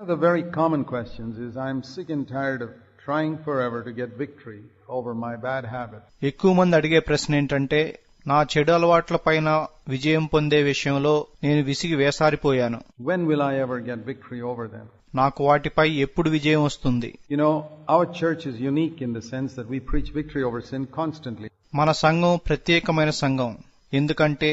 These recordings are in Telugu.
One of the very common questions is I'm sick and tired of trying forever to get victory over my bad habits. ఎక్కువ మంది అడిగే ప్రశ్న ఏంటంటే నా చెడు అలవాట్ల పైన విజయం పొందే విషయంలో నేను విసిగి వేసారిపోయాను. When will I ever get victory over them నాకు వాటిపై ఎప్పుడు విజయం వస్తుంది? You know our church is unique in the sense that we preach victory over sin constantly మన సంఘం ప్రత్యేకమైన సంఘం. ఎందుకంటే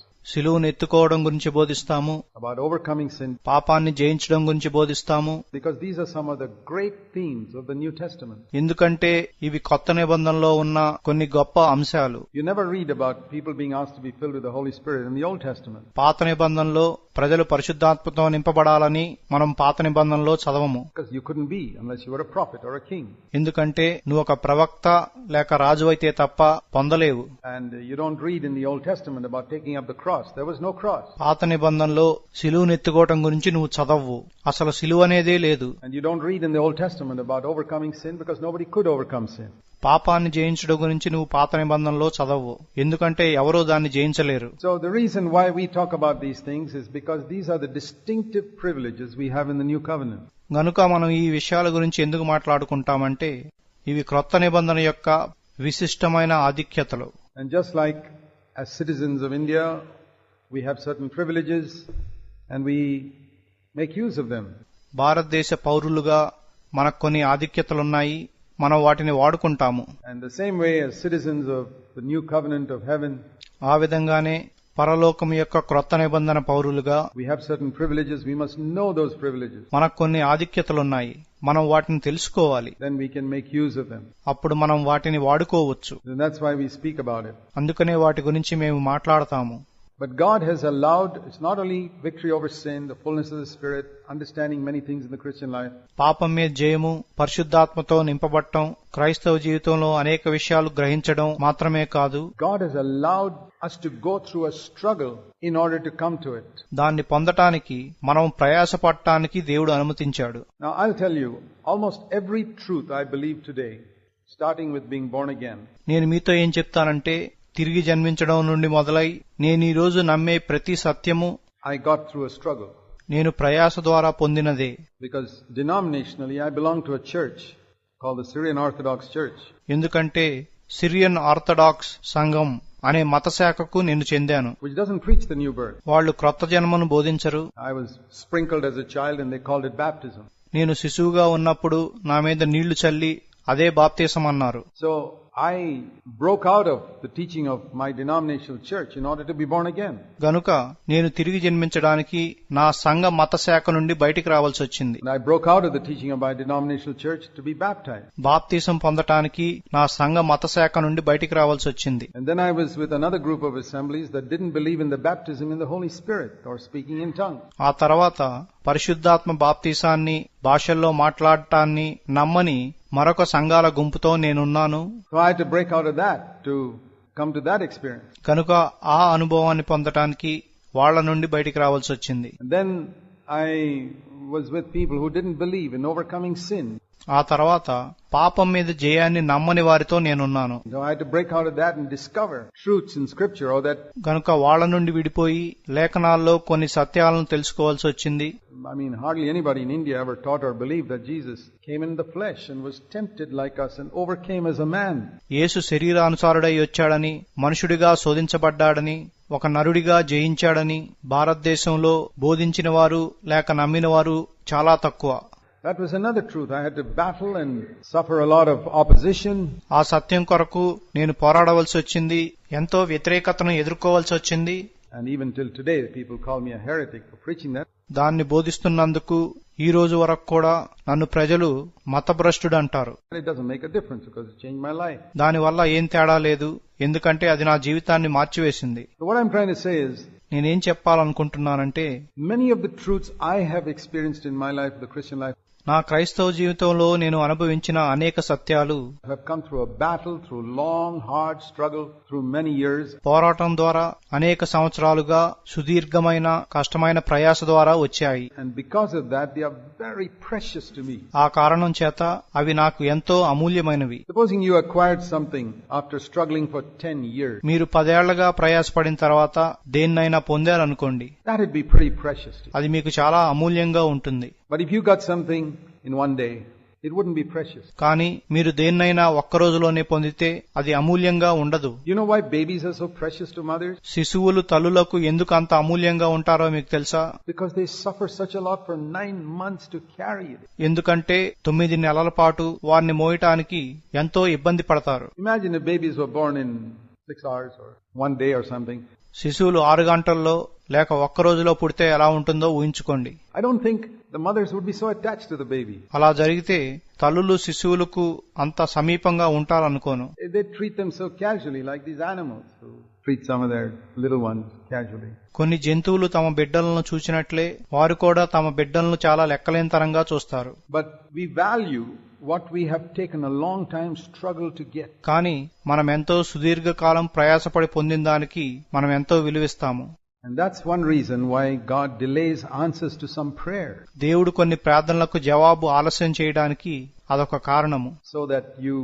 శిలువును ఎత్తుకోవడం గురించి బోధిస్తాము. ఓవర్కమింగ్ సిన్ పాపాన్ని జయించడం గురించి బోధిస్తాము. Because these are some great themes of the new ఎందుకంటే ఇవి కొత్త నిబంధనలో ఉన్న కొన్ని గొప్ప అంశాలు. You never read about people being asked to be filled with the పాత నిబంధనలో ప్రజలు పరిశుద్ధాత్మతో నింపబడాలని మనం పాత నిబంధనలో చదవము. You couldn't be unless you were a king ఎందుకంటే నువ్వు ఒక ప్రవక్త లేక రాజు అయితే తప్ప పొందలేవు. And you don't the old testament about taking the cross. There was no cross. పాత నిబంధనలో సిలువును ఎత్తుకోవటం గురించి నువ్వు చదవవు అసలు సిలువ అనేదే లేదు And you don't read in the Old Testament about overcoming sin because nobody could overcome sin. పాపాన్ని జయించడం గురించి నువ్వు పాత నిబంధనలో చదవవు ఎందుకంటే ఎవరూ దాన్ని జయించలేరు So the reason why we talk about these things is because these are the distinctive privileges we have in the New Covenant. గనుక మనం ఈ విషయాల గురించి ఎందుకు మాట్లాడుకుంటామంటే ఇవి క్రొత్త నిబంధన యొక్క విశిష్టమైన ఆధిక్యతలు And just like as citizens of India, we have certain privileges and we make use of them. భారతదేశ పౌరులుగా మనకు కొన్ని ఆధిక్యతలున్నాయి మనం వాటిని వాడుకుంటాము And the same way as citizens of the New Covenant of heaven, ఆ విధంగానే పరలోకం యొక్క క్రొత్త నిబంధన పౌరులుగా we have certain privileges. We must know those privileges. మనకు కొన్ని ఆధిక్యతలున్నాయి మనం వాటిని తెలుసుకోవాలి Then we can make use of them. అప్పుడు మనం వాటిని వాడుకోవచ్చు And that's why we speak about it. అందుకనే వాటి గురించి మేము మాట్లాడతాము But God has allowed, it's not only victory over sin, the fullness of the Spirit, understanding many things in the Christian life, పాపం మీద జయము పరిశుద్ధాత్మతో నింపబట్టం క్రైస్తవ జీవితంలో అనేక విషయాలు గ్రహించడం మాత్రమే కాదు God has allowed us to go through a struggle in order to come to it. దాన్ని పొందటానికి మనం ప్రయాసపడటానికి దేవుడు అనుమతించాడు Now I'll tell you, almost every truth I believe today, starting with being born again, నేను మీతో ఏం చెప్తానంటే తిరిగి జన్మించడం నుండి మొదలై నేను ఈ రోజు నమ్మే ప్రతి సత్యము ఐ గాట్ త్రూ స్ట్రగుల్ నేను ప్రయాస ద్వారా పొందినదే. Because denominational I belong to church call Syrian orthodox church ఎందుకంటే సిరియన్ ఆర్థడాక్స్ సంఘం అనే మత శాఖకు నేను చెందాను. వాళ్ళు క్రొత్త జన్మను బోధించరు. I was sprinkled as child and they called it baptism నేను శిశువుగా ఉన్నప్పుడు నా మీద నీళ్ళు చల్లి అదే బాప్తీసం అన్నారు so I broke out of the teaching of my denomination church in order to be born again గనుక నేను తిరిగి జన్మించడానికి నా సంఘ మత శాఖ నుండి బయటకు రావాల్సి వచ్చింది. I broke out of the teaching of my denominational church to be baptize baptism పొందటానికి నా సంఘ మత శాఖ నుండి బయటికి రావాల్సి వచ్చింది. With another group of assemblies that didn't believe in the baptism in the holy spirit or speaking in tongue ఆ తర్వాత పరిశుద్ధాత్మ బాప్తీసాన్ని భాషల్లో మాట్లాడటాన్ని నమ్మని మరొక సంఘాల గుంపుతో నేనున్నాను. కనుక ఆ అనుభవాన్ని పొందటానికి వాళ్ళ నుండి బయటికి రావాల్సి వచ్చింది. Then I was with people who did believe in overcoming sin ఆ తర్వాత పాపం మీద జయాన్ని నమ్మని వారితో నేనున్నాను. కనుక వాళ్ళ నుండి విడిపోయి లేఖనాల్లో కొన్ని సత్యాలను తెలుసుకోవాల్సి వచ్చింది. I mean, hardly anybody in India ever taught or believed that Jesus came in the flesh and was tempted like us and overcame as a man. యేసు శరీరానుసారుడై వచ్చాడని మనుషుడిగా శోధించబడ్డాడని ఒక నరుడిగా జయించాడని భారతదేశంలో బోధించిన వారు లేక నమ్మిన వారు చాలా తక్కువ. That was another truth. I had to battle and suffer a lot of opposition. ఆ సత్యం కొరకు నేను పోరాడవలసి వచ్చింది ఎంతో వ్యతిరేకతను ఎదుర్కోవాల్సి వచ్చింది And even till today, people call me a heretic for preaching that. దాన్ని బోధిస్తున్నందుకు ఈ రోజు వరకు కూడా నన్ను ప్రజలు మతభ్రష్టుడు అంటారు దాని వల్ల ఏం తేడా లేదు ఎందుకంటే అది నా జీవితాన్ని మార్చివేసింది నేనేం చెప్పాలనుకుంటున్నానంటే many of the truths I have experienced in my life the Christian life నా క్రైస్తవ జీవితంలో నేను అనుభవించిన అనేక సత్యాలు పోరాటం ద్వారా అనేక సంవత్సరాలుగా సుదీర్ఘమైన కష్టమైన ప్రయాస ద్వారా వచ్చాయి. ఆ కారణం చేత అవి నాకు ఎంతో అమూల్యమైనవి. Supposing you acquired something after struggling for ten years మీరు పదేళ్ళగా ప్రయాసపడిన తర్వాత దేన్నైనా పొందారనుకోండి. అది మీకు చాలా అమూల్యంగా ఉంటుంది. But if you got something in one day it would be fresh కానీ మీరు దేన్నైనా ఒక్క రోజులోనే పొందితే అది అమూల్యంగా ఉండదు. You know why babies are so precious to mother శిశువులు తల్లులకు ఎందుకు అంత అమూల్యంగా ఉంటారో మీకు తెలుసా? Because they suffer such a lot for nine months to carry ఎందుకంటే తొమ్మిది నెలల పాటు వారిని మోయటానికి ఎంతో ఇబ్బంది పడతారు. Imagine babies were born in six hours or one day or something శిశువులు ఆరు గంటల్లో లేక ఒక్క రోజులో పుడితే ఎలా ఉంటుందో ఊహించుకోండి. I don't think the mothers would be so attached to the baby. అలా జరిగితే తల్లులు శిశువులకు అంత సమీపంగా ఉంటారనుకోను They treat them so casually, like these animals who treat some of their little ones casually. కొన్ని జంతువులు తమ బిడ్డలను చూసినట్లే వారు కూడా తమ బిడ్డలను చాలా లెక్కలేనితరంగా చూస్తారు But we value what we have taken a long time struggle to get. కానీ మనం ఎంతో సుదీర్ఘకాలం ప్రయాసపడి పొందిన దానికి మనం ఎంతో విలువిస్తాము And that's one reason why God delays answers to some prayer, దేవుడు కొన్ని ప్రార్థనలకు జవాబు ఆలస్యం చేయడానికి అదొక కారణము so that you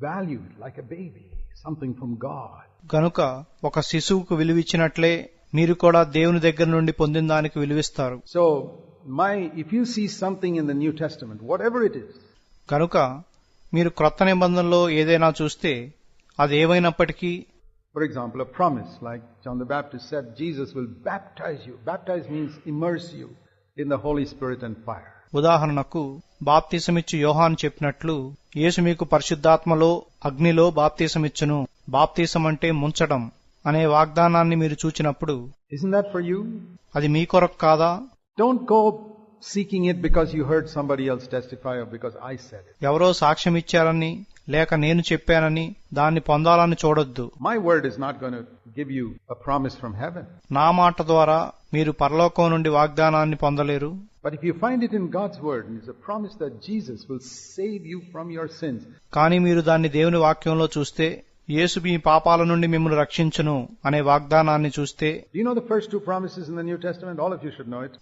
value like a baby, something from God. గనుక ఒక శిశువుకు విలువిచ్చినట్లే మీరు కూడా దేవుని దగ్గర నుండి పొందిన దానికి విలువిస్తారు So, my, if you see something in the New Testament, whatever it is, కనుక మీరు క్రొత్త నిబంధనలో ఏదైనా చూస్తే అది ఏమైనప్పటికీ for example, a promise, like John the Baptist said, Jesus will baptize you. Baptize means immerse you in the Holy Spirit and fire. ఉదాహరణకు బాప్తీసమిచ్చు యోహాను చెప్పినట్లు యేసు మీకు పరిశుద్ధాత్మలో అగ్నిలో బాప్తీసమిచ్చును బాప్తీసం అంటే ముంచడం అనే వాగ్దానాన్ని మీరు చూచినప్పుడు Isn't that for you? అది మీ కొరకు కాదా Don't go seeking it because you heard somebody else testify or because I said it. ఎవరో సాక్ష్యం ఇచ్చారని లేక నేను చెప్పానని దాన్ని పొందాలని చూడొద్దు. My word is not gonna give you a promise from heaven నా మాట ద్వారా మీరు పరలోకం నుండి వాగ్దానాన్ని పొందలేరు. But if you find it in God's word it's a promise that Jesus will save you from your sins కానీ మీరు దాన్ని దేవుని వాక్యంలో చూస్తే యేసు మీ పాపాల నుండి మిమ్మల్ని రక్షించను అనే వాగ్దానాన్ని చూస్తే you first two promises in the New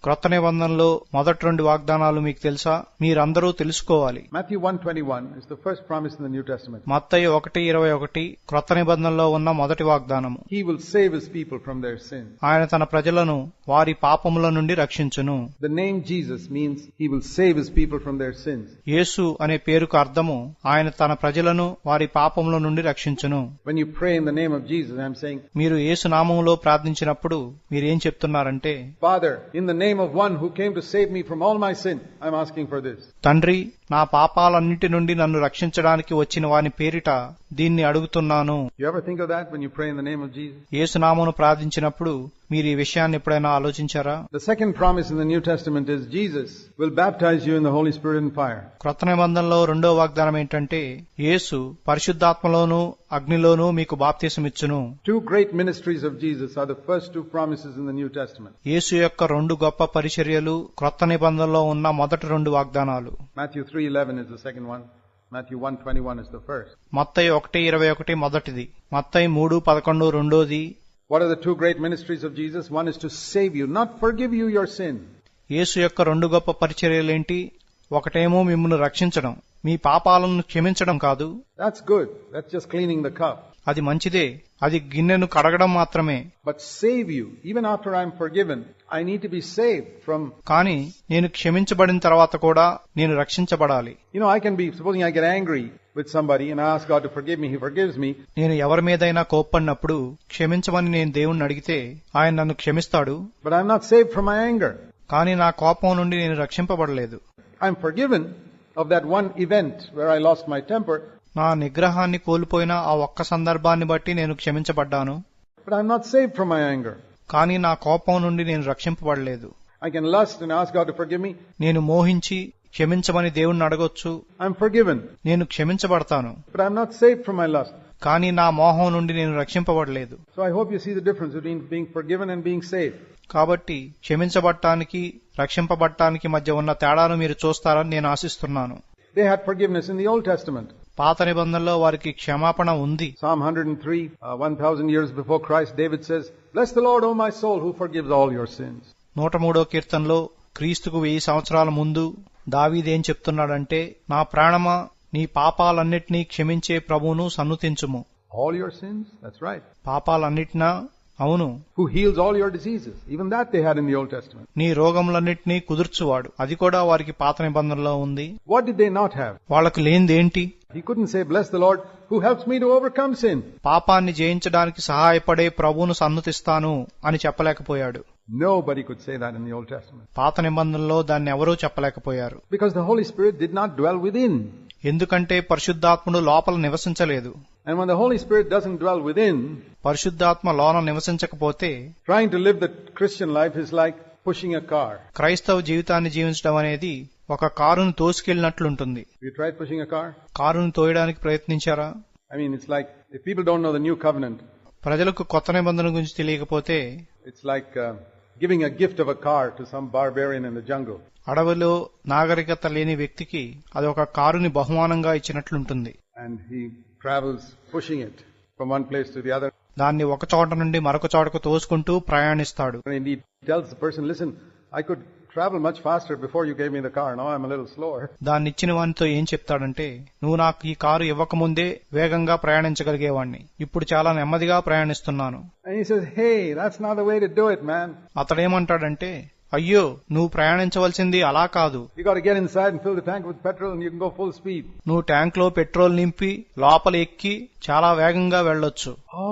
క్రొత్త నిబంధనలో మొదటి రెండు వాగ్దానాలు మీకు తెలుసా? మీరందరూ తెలుసుకోవాలి. Matthew 121 is the first promise in the New Testament మత్తయి 121 క్రొత్త నిబంధనలో ఉన్న మొదటి వాగ్దానము. He will save his people from their ఆయన తన ప్రజలను వారి పాపముల నుండి రక్షించును. The name Jesus means he will save his people from their sins యేసు అనే పేరుకు అర్థము ఆయన తన ప్రజలను వారి పాపముల నుండి రక్షించును. నేను మీరు యేసు నామంలో ప్రార్థించినప్పుడు మీరు ఏం చెప్తున్నారంటే father in the name of one who came to save me from all my sin I'm asking for this తండ్రి నా పాపాలన్నిటి నుండి నన్ను రక్షించడానికి వచ్చిన వాని పేరిట దీన్ని అడుగుతున్నాను. యేసు నామను ప్రార్థించినప్పుడు మీరు ఈ విషయాన్ని ఎప్పుడైనా ఆలోచించారా The second promise in the New Testament is Jesus will baptize you in the Holy Spirit and fire. క్రొత్త నిబంధనలో రెండో వాగ్దానం ఏంటంటే యేసు పరిశుద్ధాత్మలోను అగ్నిలోనూ మీకు బాప్తీసమిచ్చును Two great ministries of Jesus are the first two promises in the New Testament. యేసు యొక్క రెండు గొప్ప పరిచర్యలు క్రొత్త నిబంధనలో ఉన్న మొదటి రెండు వాగ్దానాలు Matthew 3:11 is the second one. Matthew 1:21 is the first. మత్తయి ఒకటి ఇరవై ఒకటి మొదటిది మత్తయి మూడు పదకొండు రెండోది What are the two great ministries of Jesus? One is to save you, not forgive you your sin. యేసు యొక్క రెండు గొప్ప పరిచర్యలేంటి ఒకటేమో మిమ్మల్ని రక్షించడం మీ పాపాలను క్షమించడం కాదు That's good. That's just cleaning the cup. అది మంచిదే అది గిన్నెను కడగడం మాత్రమే But save you. Even after I'm forgiven, I need to be saved from, కానీ నేను క్షమించబడిన తర్వాత కూడా నేను రక్షించబడాలి you know, I can be, supposing I get angry with somebody and I ask God to forgive me, He forgives me. నేను ఎవరి మీదైనా కోప్పడినప్పుడు క్షమించమని నేను దేవుణ్ణి అడిగితే ఆయన నన్ను క్షమిస్తాడు But I'm not saved from my anger. కానీ నా కోపం నుండి నేను రక్షింపబడలేదు I'm forgiven of that one event where I lost my temper, నా నిగ్రహాన్ని కోల్పోయిన ఆ ఒక్క సందర్భాన్ని బట్టి నేను క్షమించబడ్డాను but I'm not saved from my anger. కానీ నా కోపం నుండి నేను రక్షింపబడలేదు I can lust and ask God to forgive me. నేను మోహించి క్షమించమని దేవుణ్ణి అడగొచ్చు. ఐఎమ్ ఫర్ నేను క్షమించబడతాను. But I'm not saved from my lust కానీ నా మోహం నుండి నేను రక్షింపబడలేదు. So I hope you see difference between being forgiven and saved కాబట్టి క్షమించబట్టానికి రక్షింపబట్టానికి మధ్య ఉన్న తేడాను మీరు చూస్తారని నేను ఆశిస్తున్నాను. They had for in Old Testament పాత నిబంధనలో వారికి క్షమాపణ ఉంది. Psalm hundred three one thousand years before Christ David says bless the O my soul who forgives all your sins నూట మూడో కీర్తనలో క్రీస్తుకు వెయ్యి సంవత్సరాల ముందు దావీదేం చెప్తున్నాడంటే నా ప్రాణమా నీ పాపాలన్నిటినీ క్షమించే ప్రభువును సన్నుతించుము sins? That's right. పాపాలన్నిటినా అవును. Who heals all your diseases even that they had in the Old Testament నీ రోగములన్నిటినీ కుదుర్చువాడు. అది కూడా వారికి పాత నిబంధనలో ఉంది. What did they not have వాళ్ళకి లేనిది ఏంటి he could say bless the Lord who helps me to overcome sin పాపాన్ని జయించడానికి సహాయపడే ప్రభువును సన్నతిస్తాను అని చెప్పలేకపోయాడు. Nobody could say that in the Old Testament. Because the Holy Spirit did not dwell within. ఎందుకంటే పరిశుద్ధాత్ముడు లోపల నివసించలేదు And when the Holy Spirit doesn't dwell within, పరిశుద్ధాత్మ లోన నివసించకపోతే trying to live the Christian life is like pushing a car. క్రైస్తవ జీవితాన్ని జీవించడం అనేది ఒక కారును తోసుకెళ్ళినట్లుంటుంది You tried pushing a car? కారును తోయడానికి ప్రయత్నించారా I mean, it's like, if people don't know the new covenant, ప్రజలకు కొత్త నిబంధన గురించి తెలియకపోతే it's like uh, giving a gift of a car to some barbarian in the jungle. అడవిలో నాగరికత లేని వ్యక్తికి అది ఒక కారుని బహుమానంగా ఇచ్చినట్లుంటుంది And he travels pushing it from one place to the other. దాన్ని ఒక చోట నుండి మరొక చోటకు తోసుకుంటూ ప్రయాణిస్తాడు And he tells the person, listen, I could travel much faster before you gave me the car now I little slower దాన్ని ఇచ్చిన వానితో ఏం చెప్తాడంటే నువ్వు నాకు ఈ కారు ఇవ్వక ముందే వేగంగా ప్రయాణించగలిగేవాడిని ఇప్పుడు చాలా నెమ్మదిగా ప్రయాణిస్తున్నాను. అతడేమంటాడంటే అయ్యో నువ్వు ప్రయాణించవలసింది అలా కాదు. నువ్వు ట్యాంక్లో పెట్రోల్ నింపి లోపల ఎక్కి చాలా వేగంగా వెళ్ళొచ్చు ఓ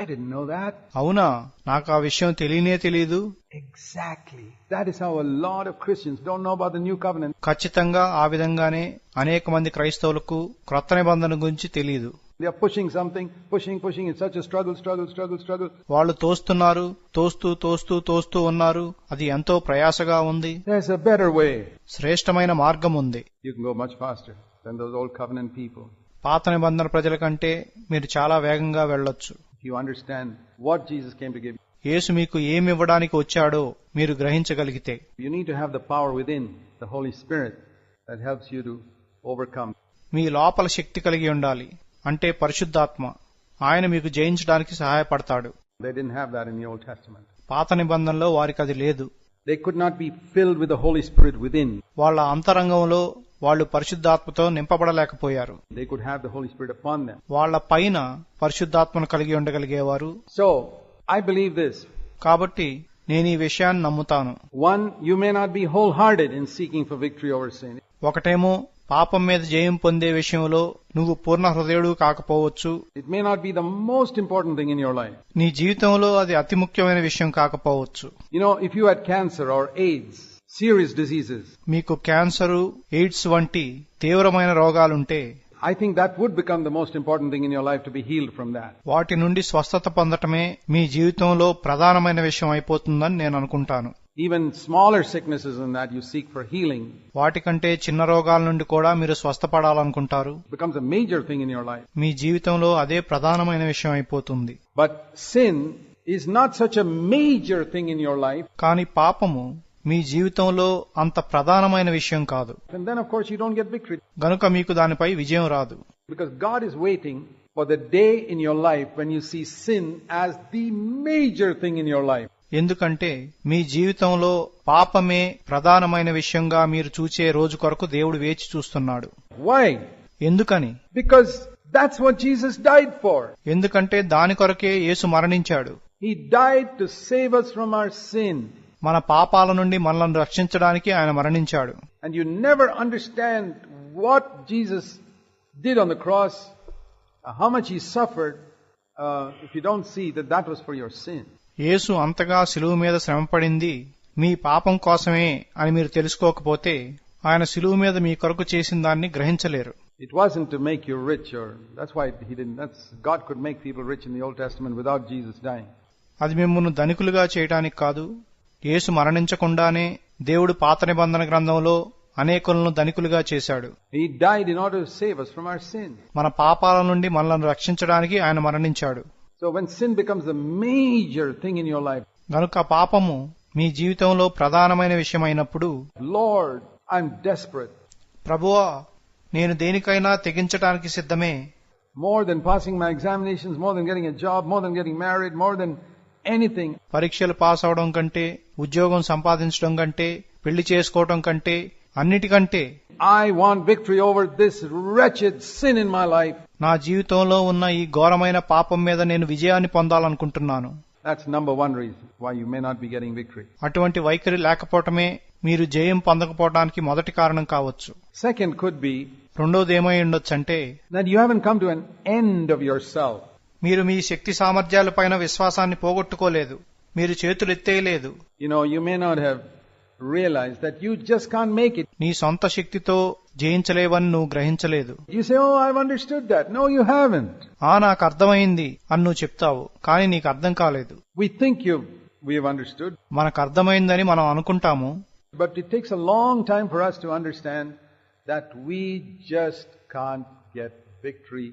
I didn't know that. అవునా నాకు ఆ విషయం తెలియనే తెలీదు Exactly. That is how a lot of Christians don't know about the new covenant. ఖచ్చితంగా ఆ విధంగానే అనేక మంది క్రైస్తవులకు క్రొత్త నిబంధన గురించి తెలియదు They are pushing something, pushing, pushing. It's such a struggle, struggle, struggle, struggle. వాళ్ళు తోస్తున్నారు తోస్తూ తోస్తూ తోస్తూ ఉన్నారు అది ఎంతో ప్రయాసగా ఉంది There's a better way. శ్రేష్టమైన మార్గం ఉంది You can go much faster than those old covenant people. పాత నిబంధన ప్రజల కంటే మీరు చాలా వేగంగా వెళ్ళొచ్చు you understand what Jesus came to give యేసు మీకు ఏమి ఇవ్వడానికి వచ్చాడో మీరు గ్రహించగలిగితే. You need to have the power within the Holy Spirit that helps you to overcome మీ లోపల శక్తి కలిగి ఉండాలి. అంటే పరిశుద్ధాత్మ. ఆయన మీకు జయించడానికి సహాయపడతాడు. They did have that in the Old Testament పాత నిబంధనలో వారికి అది లేదు. They could not be filled with the Holy Spirit within వాళ్ళ అంతరంగంలో వాళ్ళు పరిశుద్ధాత్మతో నింపబడలేకపోయారు They could have the Holy Spirit upon them. వాళ్ళ పైన పరిశుద్ధాత్మను కలిగి ఉండగలిగేవారు So, I believe this. కాబట్టి నేను ఈ విషయాన్ని నమ్ముతాను One, you may not be wholehearted in seeking for victory over sin. ఒకటేమో పాపం మీద జయం పొందే విషయంలో నువ్వు పూర్ణ హృదయుడు కాకపోవచ్చు It may not be the most important thing in your life. నీ జీవితంలో అది అతి ముఖ్యమైన విషయం కాకపోవచ్చు You know, if you had cancer or AIDS, serious diseases, మీకు క్యాన్సరు ఎయిడ్స్ వంటి తీవ్రమైన రోగాలుంటే I think that would become the most important thing in your life to be healed from that. వాటి నుండి స్వస్థత పొందటమే మీ జీవితంలో ప్రధానమైన విషయం అయిపోతుందని నేను అనుకుంటాను Even smaller sicknesses than that you seek for healing వాటికంటే చిన్న రోగాల నుండి కూడా మీరు స్వస్థపడాలనుకుంటారు becomes a major thing in your life. మీ జీవితంలో అదే ప్రధానమైన విషయం అయిపోతుంది But sin is not such a major thing in your life. కానీ పాపము మీ జీవితంలో అంత ప్రధానమైన విషయం కాదు. గనుక మీకు దానిపై విజయం రాదు. Because God is waiting for the day in your life when you see sin as the major thing in your life ఎందుకంటే మీ జీవితంలో పాపమే ప్రధానమైన విషయంగా మీరు చూచే రోజు కొరకు దేవుడు వేచి చూస్తున్నాడు. వై ఎందుకని? Because that's what Jesus died for ఎందుకంటే దాని కొరకే యేసు మరణించాడు. He died to save us from our sin మన పాపాల నుండి మనల్ని రక్షించడానికి ఆయన మరణించాడు. And you never understand what Jesus did on the cross how much he suffered if you don't see that that was for your sin యేసు అంతగా సిలువ మీద శ్రమపడింది మీ పాపం కోసమే అని మీరు తెలుసుకోకపోతే ఆయన సిలువ మీద మీ కొరకు చేసిన దాన్ని గ్రహించలేరు. It was to make you rich your that's why he did that's God could make people rich in the Old Testament without Jesus dying అది మిమ్మల్ని ధనికులుగా చేయడానికి కాదు యేసు మరణించకుండానే దేవుడు పాత నిబంధన గ్రంథంలో అనేకులను ధనికులుగా చేశాడు. మన పాపాల నుండి మనల్ని రక్షించడానికి ఆయన మరణించాడు. కనుక పాపము మీ జీవితంలో ప్రధానమైన విషయమైనప్పుడు లార్డ్ ఐఎమ్ ప్రభువా నేను దేనికైనా తెగించడానికి సిద్ధమే. More than passing my examination more than getting job more than getting married more than anything పరీక్షలు పాస్ అవడం కంటే ఉద్యోగం సంపాదించడం కంటే పెళ్ళి చేసుకోవడం కంటే అన్నిటికంటే. I want victory over this sin in my life నా జీవితంలో ఉన్న ఈ ఘోరమైన పాపం మీద నేను విజయాన్ని పొందాలనుకుంటున్నాను. అటువంటి వైఖరి లేకపోవటమే మీరు జయం పొందకపోవడానికి మొదటి కారణం కావచ్చు. సెకండ్ కుడ్ బి రెండోది ఏమై ఉండొచ్చు అంటే that you have come to an end of yourself మీరు మీ శక్తి సామర్థ్యాల పైన విశ్వాసాన్ని పోగొట్టుకోలేదు. మీరు చేతులు ఎత్తేయలేదు నీ సొంత శక్తితో జయించలేవని నువ్వు గ్రహించలేదు. ఆ నాకు అర్థమైంది అని నువ్వు చెప్తావు కానీ నీకు అర్థం కాలేదు. మనకు అర్థమైందని మనం అనుకుంటాము. But it takes long time for us to understand that we just can't get victory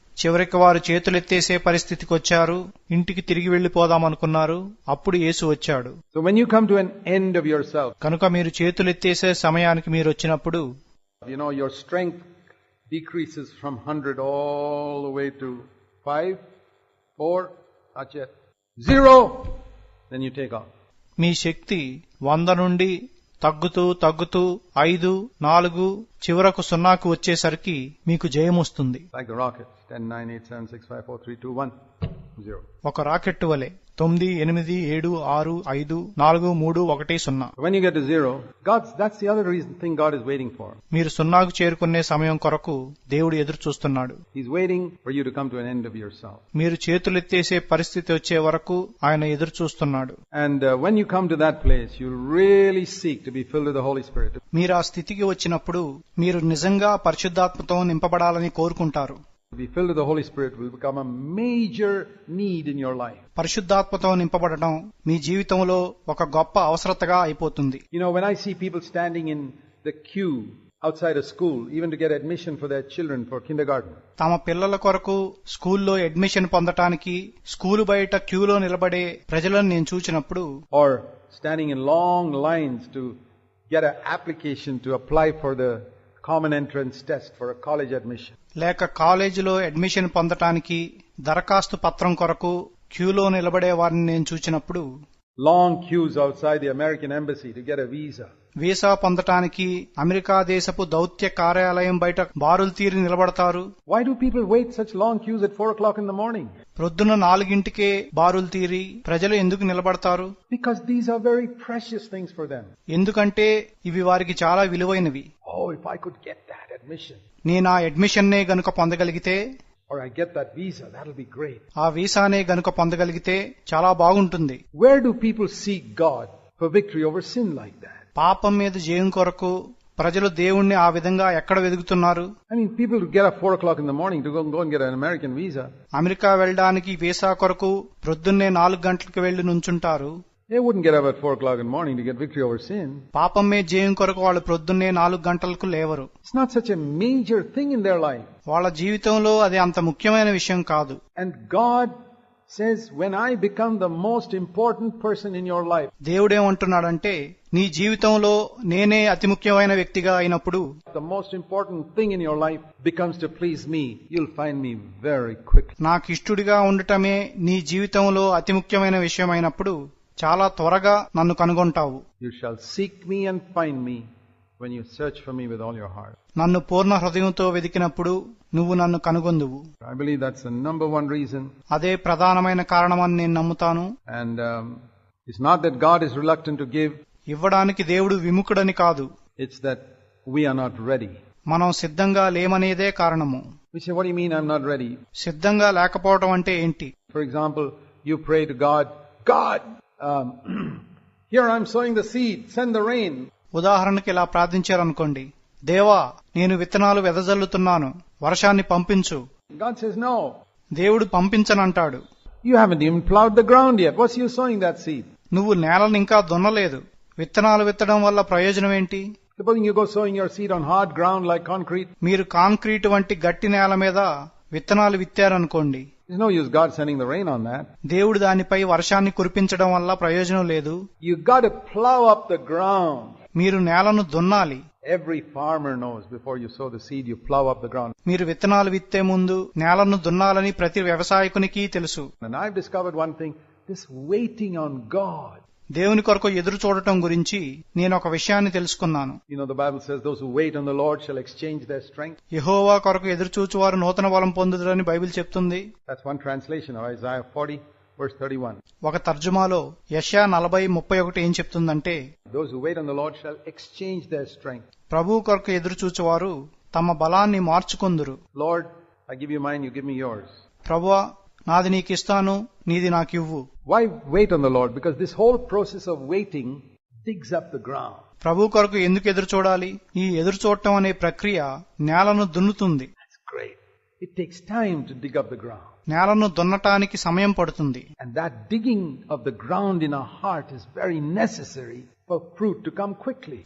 చివరికి వారు చేతులెత్తేసే పరిస్థితికి వచ్చారు ఇంటికి తిరిగి వెళ్ళిపోదాం అనుకున్నారు అప్పుడు యేసు వచ్చాడు. You come to an end of yourself, కనుక మీరు చేతులెత్తేసే సమయానికి మీరు వచ్చినప్పుడు from 100 all the way to 5, 4, not yet, 0, then you take off. మీ శక్తి వంద నుండి తగ్గుతూ తగ్గుతూ ఐదు నాలుగు చివరకు సున్నాకు వచ్చేసరికి మీకు జయం ఒక రాకెట్ వలె తొమ్మిది ఎనిమిది ఏడు ఆరు ఐదు నాలుగు మూడు ఒకటి సున్నా. మీరు సున్నాకు చేరుకునే సమయం కొరకు దేవుడు ఎదురు చూస్తున్నాడు. మీరు చేతులెత్తేసే పరిస్థితి వచ్చే వరకు ఆయన ఎదురు చూస్తున్నాడు. And when you come to that place you really seek to be filled Holy Spirit మీరు ఆ స్థితికి వచ్చినప్పుడు మీరు నిజంగా పరిశుద్ధాత్మతో నింపబడాలని కోరుకుంటారు. Be filled with the Holy Spirit will become a major need in your life. పరిశుద్ధాత్మతో నింపబడటం మీ జీవితంలో ఒక గొప్ప అవసరతగా అయిపోతుంది You know, when I see people standing in the queue outside a school, even to get admission for their children for kindergarten, తమ పిల్లల కొరకు స్కూల్లో అడ్మిషన్ పొందటానికి స్కూలు బయట క్యూలో నిలబడే ప్రజలను నేను చూచినప్పుడు or standing in long lines to get an application to apply for the common entrance test for college admission లేక కాలేజీలో అడ్మిషన్ పొందటానికి దరఖాస్తు పత్రం కొరకు క్యూలో నిలబడే వారిని నేను చూచినప్పుడు long queues outside the American embassy to get visa visa పొందటానికి అమెరికా దేశపు దౌత్య కార్యాలయం బయట బారులు తీరి నిలబడతారు. Why do people wait such long queues at four o'clock in the morning ప్రొద్దున నాలుగింటికే బారులు తీరి ప్రజలు ఎందుకు నిలబడతారు? Because these are very precious things for them ఎందుకంటే ఇవి వారికి చాలా విలువైనవి. ఓ ఇఫ్ కుడ్ గెట్ నేను ఆ అడ్మిషన్ నే గనుక పొందగలిగితే ఆ వీసానే గనుక పొందగలిగితే చాలా బాగుంటుంది. Where do people see God for victory over sin like పాపం మీద జయం కొరకు ప్రజలు దేవుణ్ణి ఆ విధంగా ఎక్కడ వెదుగుతున్నారు I mean people get four clock morning to go get visa America వెళ్ళడానికి వీసా కొరకు ప్రొద్దున్నే నాలుగు గంటలకు వెళ్ళి నుంచుంటారు. they wouldn't get up at 4 o'clock in the morning to get victory over sin. పాపం మీద జయం కొరకు వాళ్ళు ప్రొద్దున్నే నాలుగు గంటలకు లేవరు It's not such a major thing in their life. వాళ్ళ జీవితంలో అది అంత ముఖ్యమైన విషయం కాదు And God says, when I become the most important person in your life, దేవుడేమంటున్నాడంటే నీ జీవితంలో నేనే అతి ముఖ్యమైన వ్యక్తిగా అయినప్పుడు the most important thing in your life becomes to please me, you'll find me very quickly. నాకు ఇష్టుడిగా ఉండటమే నీ జీవితంలో అతి ముఖ్యమైన విషయం అయినప్పుడు చాలా త్వరగా నన్ను కనుగొంటావు You shall seek me and find me when you search for me with all your heart. నన్ను పూర్ణ హృదయంతో వెదికినప్పుడు నువ్వు నన్ను కనుగొందువు I believe that's the number one reason. అదే ప్రధానమైన కారణమని నేను నమ్ముతాను And um, it's not that God is reluctant to give, ఇవ్వడానికి దేవుడు విముఖుడని కాదు it's that we are not ready. మనం సిద్ధంగా లేమనేదే కారణము We say, What do you mean I'm not ready? సిద్ధంగా లేకపోవటం అంటే ఏంటి For example, you pray to God, God, ఉదాహరణకి ఇలా ప్రార్థించారు అనుకోండి దేవా నేను విత్తనాలు వెదజల్లుతున్నాను. వర్షాన్ని పంపించు. నో దేవుడు పంపించను పంపించనంటాడు you ploughed the ground that seed నువ్వు నేలను ఇంకా దున్నలేదు. విత్తనాలు విత్తడం వల్ల ప్రయోజనం ఏంటి మీరు కాంక్రీట్ వంటి గట్టి నేల మీద విత్తనాలు విత్తారు అనుకోండి no use God sending the rain on that. దేవుడు దానిపై వర్షాన్ని కురిపించడం వల్ల ప్రయోజనం లేదు You got to plow up the ground. మీరు నేలను దున్నాలి Every farmer knows before you sow the seed, you plow up the ground. మీరు విత్తనాలు విత్తే ముందు నేలను దున్నాలని ప్రతి వ్యవసాయకునికి తెలుసు And I've discovered one thing this waiting on God. దేవుని కొరకు ఎదురు చూడటం గురించి నేను ఒక విషయాన్ని తెలుసుకున్నాను. యహోవా కొరకు ఎదురు చూచు వారు నూతన బలం పొందుతారని బైబిల్ చెప్తుంది. ఒక తర్జుమాలో యశా నలభై ముప్పై ఒకటి ఏం చెప్తుందంటే ప్రభు కొరకు ఎదురు చూచువారు తమ బలాన్ని మార్చుకుందురు. Lord I give mine you give me yours ప్రభు నాది నీకు ఇస్తాను నీది నాకు ఇవ్వు Why wait on the Lord? Because this whole process of waiting digs up the ground. ప్రభు కొరకు ఎందుకు ఎదురు చూడాలి ఈ ఎదురు చూడటం అనే ప్రక్రియ నేలను దున్నుతుంది That's great. It takes time to dig up the ground. నేలను దున్నటానికి సమయం పడుతుంది And that digging of the ground in our heart is very necessary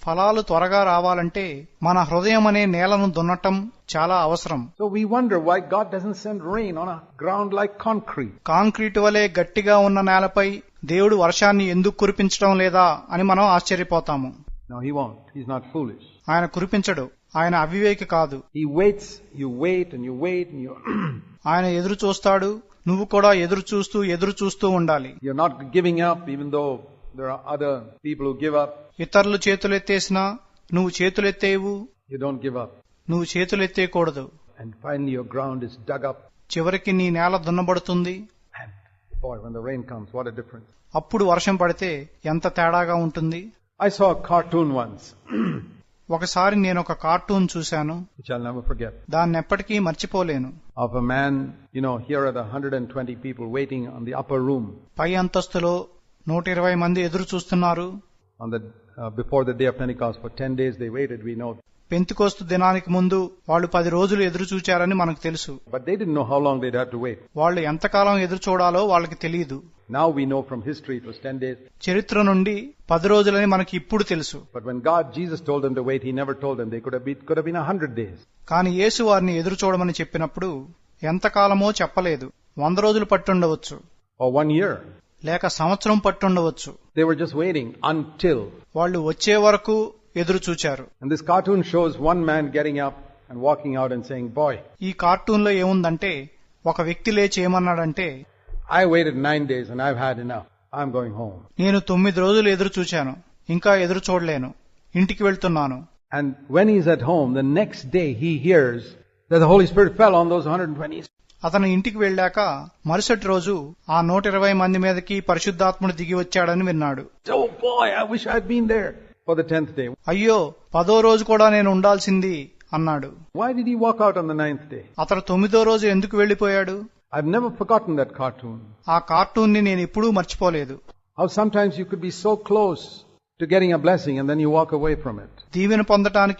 ఫలాలు త్వరగా రావాలంటే మన హృదయం అనే నేలను దున్నటం చాలా అవసరం. So we wonder why God doesn't send rain on ground like concrete concrete వలె గట్టిగా ఉన్న నేలపై దేవుడు వర్షాన్ని ఎందుకు కురిపించడం లేదా అని మనం ఆశ్చర్యపోతాము. ఆయన కురిపించడు. ఆయన అవివేక కాదు. He waits you wait you wait you ఆయన ఎదురు చూస్తాడు. నువ్వు కూడా ఎదురు చూస్తూ ఎదురు చూస్తూ ఉండాలి. You not giving up even though there are other people who give up. ఇతరులు చేతులెత్తేసినా నువ్వు చేతులెత్తేవు You don't give up. నువ్వు చేతులెత్తేయకూడదు And finally, your ground is dug up. చివరికి నీ నేల దున్నబడుతుంది And boy, when the rain comes, what a difference. అప్పుడు వర్షం పడితే ఎంత తేడాగా ఉంటుంది I saw a cartoon once, ఒకసారి నేను ఒక కార్టూన్ చూశాను దాన్ని ఎప్పటికీ మర్చిపోలేను of a man, you know, here are the 120 people waiting on the upper room పై అంతస్తులో నూట ఇరవై మంది ఎదురు చూస్తున్నారు on the, uh, before the day of Pentecost. For 10 days they waited, we know. Pentecost దినానికి ముందు వాళ్ళు పది రోజులు ఎదురు చూచారని మనకు తెలుసు But they didn't know how long they'd have to wait. వాళ్ళు ఎంతకాలం ఎదురు చూడాలో వాళ్ళకి తెలియదు Now we know from history it was 10 days. చరిత్ర నుండి పది రోజులని మనకి ఇప్పుడు తెలుసు But when God, Jesus told them to wait, He never told them. They could have been, could have been 100 days. కానీ యేసు వారిని ఎదురు చూడమని చెప్పినప్పుడు ఎంతకాలమో చెప్పలేదు వంద రోజులు పట్టుండవచ్చు Or one year. లేక సంవత్సరం పట్టుండవచ్చు. They were just waiting until వాళ్ళు వచ్చే వరకు ఎదురు చూచారు. This cartoon shows one man getting up and walking out and saying boy ఈ కార్టూన్లో ఏముందంటే ఒక వ్యక్తి లేచి ఏమన్నాడంటే I waited nine days and I've had it I'm going home నేను తొమ్మిది రోజులు ఎదురు చూచాను. ఇంకా ఎదురు చూడలేను. ఇంటికి వెళ్తున్నాను. And when he's at home the next day he hears the Holy is fell on those hundred twenty అతను ఇంటికి వెళ్ళాక మరుసటి రోజు ఆ నూట ఇరవై మంది మీదకి పరిశుద్ధాత్ముడు దిగి వచ్చాడని విన్నాడు. అయ్యో పదో రోజు కూడా నేను ఉండాల్సింది అన్నాడు. అతను తొమ్మిదో రోజు ఎందుకు వెళ్ళిపోయాడు I never forgotten that cartoon ఆ కార్టూన్ని నేను ఎప్పుడూ మర్చిపోలేదు. How sometimes you could be so close to getting a blessing and then you walk away from it దీవెన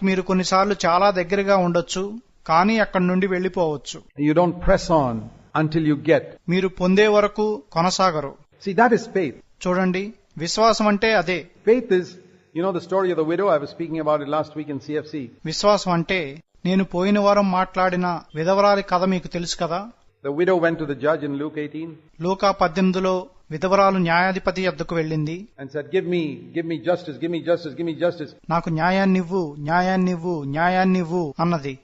మీరు కొన్నిసార్లు చాలా దగ్గరగా ఉండొచ్చు. కానీ అక్కడి నుండి వెళ్ళిపోవచ్చు You don't press on until you get. మీరు పొందే వరకు కొనసాగరు See, that is faith. చూడండి విశ్వాసం అంటే అదే Faith is, you know, the story of the widow. I was speaking about it last week in CFC. విశ్వాసం అంటే నేను పోయిన వారం మాట్లాడిన విధవరాలి కథ మీకు తెలుసు కదా The widow went to the judge in Luke 18 లూకా పద్దెనిమిదిలో విధవరాలు న్యాయాధిపతి వద్దకు వెళ్ళింది. And sir gym me gym me justice గిమ్ me justice గి మీ జస్టిస్ నాకు న్యాయాన్ని ఇవ్వు న్యాయాన్ని ఇవ్వు న్యాయాన్ని ఇవ్వు అన్నది.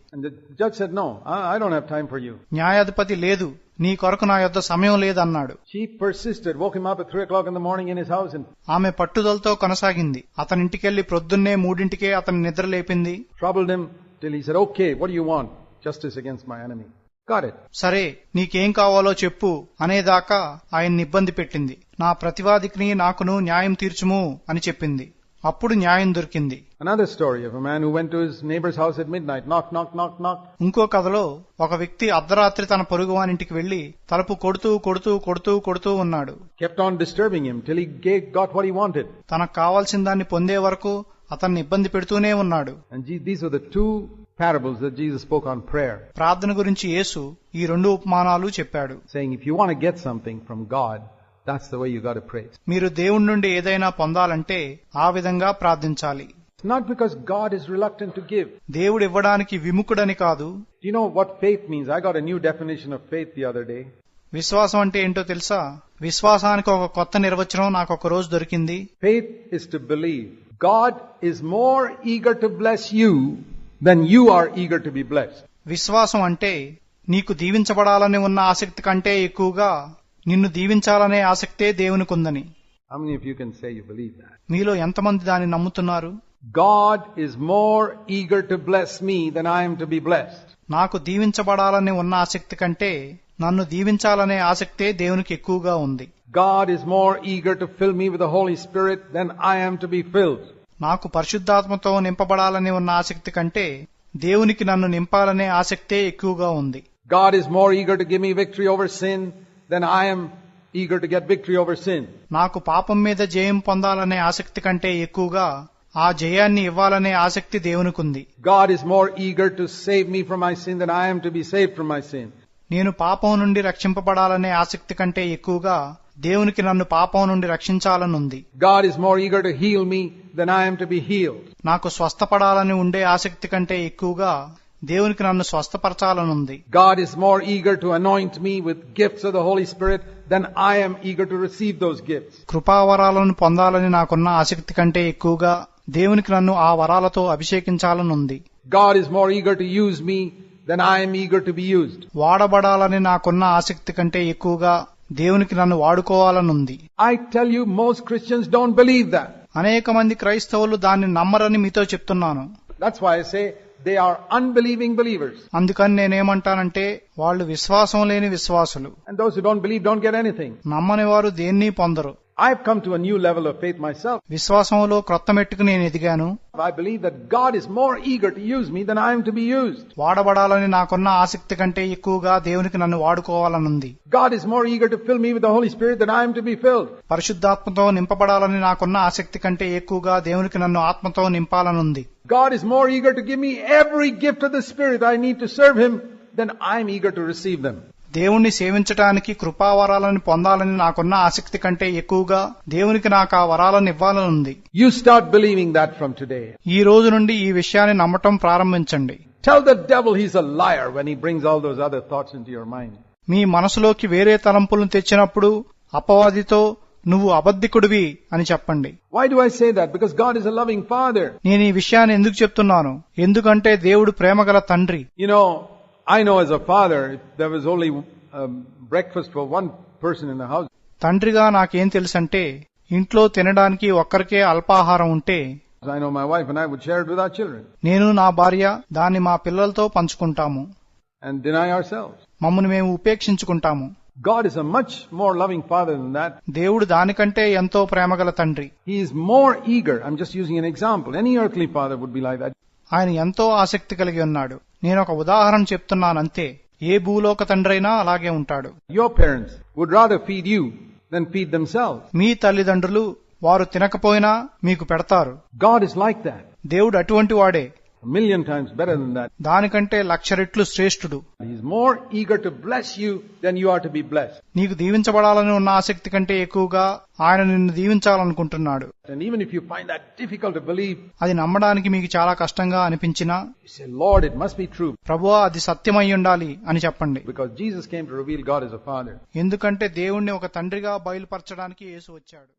న్యాయాధిపతి లేదు నీ కొరకు నా యొక్క సమయం లేదన్నాడు ఆమె పట్టుదలతో కొనసాగింది. అతని అతనింటికెళ్ళి ప్రొద్దున్నే మూడింటికే అతని నిద్ర లేపింది. Trouble justice against my enemy సరే నీకేం కావాలో చెప్పు అనేదాకా ఆయన్ని ఇబ్బంది పెట్టింది నా ప్రతివాదికిని నాకును న్యాయం తీర్చుము అని చెప్పింది అప్పుడు న్యాయం దొరికింది Another story of a man who went to his neighbor's house at midnight. Knock, knock, knock, ఇంకో కథలో ఒక వ్యక్తి అర్ధరాత్రి తన పొరుగు వానింటికి వెళ్ళి తలుపు కొడుతూ కొడుతూ కొడుతూ కొడుతూ ఉన్నాడు. Kept on disturbing him till he got what he wanted. తనకు కావాల్సిన దాన్ని పొందే వరకు అతన్ని ఇబ్బంది పెడుతూనే ఉన్నాడు. And parables that Jesus spoke on prayer, ప్రార్థన గురించి యేసు ఈ రెండు ఉపమానాలు చెప్పాడు saying if you want to get something from God, that's the way you got to pray. మీరు దేవుడి నుండి ఏదైనా పొందాలంటే ఆ విధంగా ప్రార్థించాలి It's not because God is reluctant to give. దేవుడు ఇవ్వడానికి విముఖుడని కాదు Do you know what faith means? I got a new definition of faith the other day. విశ్వాసం అంటే ఏంటో తెలుసా విశ్వాసానికి ఒక కొత్త నిర్వచనం నాకు ఒక రోజు దొరికింది Faith is to believe God is more eager to bless you than you are eager to be blessed. విశ్వాసం అంటే నీకు దీవించబడాలని ఉన్న ఆసక్తి కంటే ఎక్కువగా నిన్ను దీవించాలనే ఆసక్తే దేవునికుందని How many of you can say you believe that? మీలో ఎంతమంది దాన్ని నమ్ముతున్నారు God is more eager to bless me than I am to be blessed. నాకు దీవించబడాలని ఉన్న ఆసక్తి కంటే నన్ను దీవించాలనే ఆసక్తే దేవునికి ఎక్కువగా ఉంది God is more eager to fill me with the Holy Spirit than I am to be filled. నాకు పరిశుద్ధాత్మతో నింపబడాలని ఉన్న ఆసక్తి కంటే దేవునికి నన్ను నింపాలనే ఆసక్తే ఎక్కువగా ఉంది. God is more eager to give me victory over sin than I'm eager to get victory over sin నాకు పాపం మీద జయం పొందాలనే ఆసక్తి కంటే ఎక్కువగా ఆ జయాన్ని ఇవ్వాలనే ఆసక్తి దేవునికి ఉంది God is more eager to save me from my sin than I'm to be save from my sin నేను పాపం నుండి రక్షింపబడాలనే ఆసక్తి కంటే ఎక్కువగా దేవునికి నన్ను పాపం నుండి రక్షించాలనుంది. God is more eager to heal me than I'm to be healed నాకు స్వస్థపడాలని ఉండే ఆసక్తి కంటే ఎక్కువగా దేవునికి నన్ను స్వస్థపరచాలని ఉంది God is more eager to anoint me with gifts of the Holy Spirit than I'm eager to receive those gifts కృపావరాలను పొందాలని నాకున్న ఆసక్తి కంటే ఎక్కువగా దేవునికి నన్ను ఆ వరాలతో అభిషేకించాలని ఉంది God is more eager to use me than I'm eager to be used వాడబడాలని నాకున్న ఆసక్తి కంటే ఎక్కువగా దేవునికి నన్ను వాడుకోవాలనుంది. I tell you most Christians don't believe that అనేక మంది క్రైస్తవులు దాన్ని నమ్మరని మీతో చెప్తున్నాను. దే ఆర్ అన్బిలీవింగ్ బిలీవర్స్ అందుకని నేనేమంటానంటే వాళ్ళు విశ్వాసం లేని విశ్వాసులు. Don't believe don't get anything నమ్మని వారు దేన్ని పొందరు. I've come to a new level of faith myself. విశ్వాసంలో క్రొత్త మెట్టుకు నేను ఎదిగాను I believe that God is more eager to use me than I am to be used. వాడబడాలని నాకున్న ఆసక్తి కంటే ఎక్కువగా దేవునికి నన్ను వాడుకోవాలనుంది God is more eager to fill me with the Holy Spirit than I am to be filled. పరిశుద్ధాత్మతో నింపబడాలని నాకున్న ఆసక్తి కంటే ఎక్కువగా దేవునికి నన్ను ఆత్మతో నింపాలనుంది God is more eager to give me every gift of the Spirit I need to serve Him than I'm eager to receive them. దేవుణ్ణి సేవించటానికి కృపావరాలను పొందాలని నాకున్న ఆసక్తి కంటే ఎక్కువగా దేవునికి నాకు ఆ వరాలను ఇవ్వాలనుంది You start believing that from today. ఈ రోజు నుండి ఈ విషయాన్ని నమ్మటం ప్రారంభించండి Tell the devil he's a liar when he brings all those other thoughts into your mind. మీ మనసులోకి వేరే తలంపులను తెచ్చినప్పుడు అపవాదితో నువ్వు అబద్ధికుడివి అని చెప్పండి Why do I say that? Because God is a loving Father. నేను ఈ విషయాన్ని ఎందుకు చెప్తున్నాను ఎందుకంటే దేవుడు ప్రేమగల తండ్రి You know, I know a father only breakfast for one person in house తండ్రిగా నాకేం తెలుసు అంటే ఇంట్లో తినడానికి ఒక్కరికే అల్పాహారం ఉంటే I my wife and I share నేను నా భార్య దాన్ని మా పిల్లలతో పంచుకుంటాము. అండ్ డినై మమ్మల్ని మేము ఉపేక్షించుకుంటాము. God is a much more loving father than దేవుడు దానికంటే ఎంతో ప్రేమగల తండ్రి. He more eager I'm am just using an example any father would be like that ఆయన ఎంతో ఆసక్తి కలిగి ఉన్నాడు. నేను ఒక ఉదాహరణ చెప్తున్నానంతే ఏ భూలోక తండ్రైనా అలాగే ఉంటాడు Your parents would rather feed you than feed themselves. మీ తల్లిదండ్రులు వారు తినకపోయినా మీకు పెడతారు God is like that. దేవుడు అటువంటి వాడే million times better than that. దానికంటే లక్ష రెట్లు శ్రేష్ఠుడు He's more eager to bless you than you are to be blessed. నీకు దీవించబడాలని ఉన్న ఆసక్తి కంటే ఎక్కువగా ఆయన నిన్ను దీవించాలనుకుంటున్నాడు And even if you find that difficult to believe, అది నమ్మడానికి మీకు చాలా కష్టంగా అనిపించినా you say, Lord, it must be true. ప్రభువా అది సత్యమై ఉండాలి అని చెప్పండి Because Jesus came to reveal God as a father. ఎందుకంటే దేవుణ్ణి ఒక తండ్రిగా బయలుపరచడానికి యేసు వచ్చాడు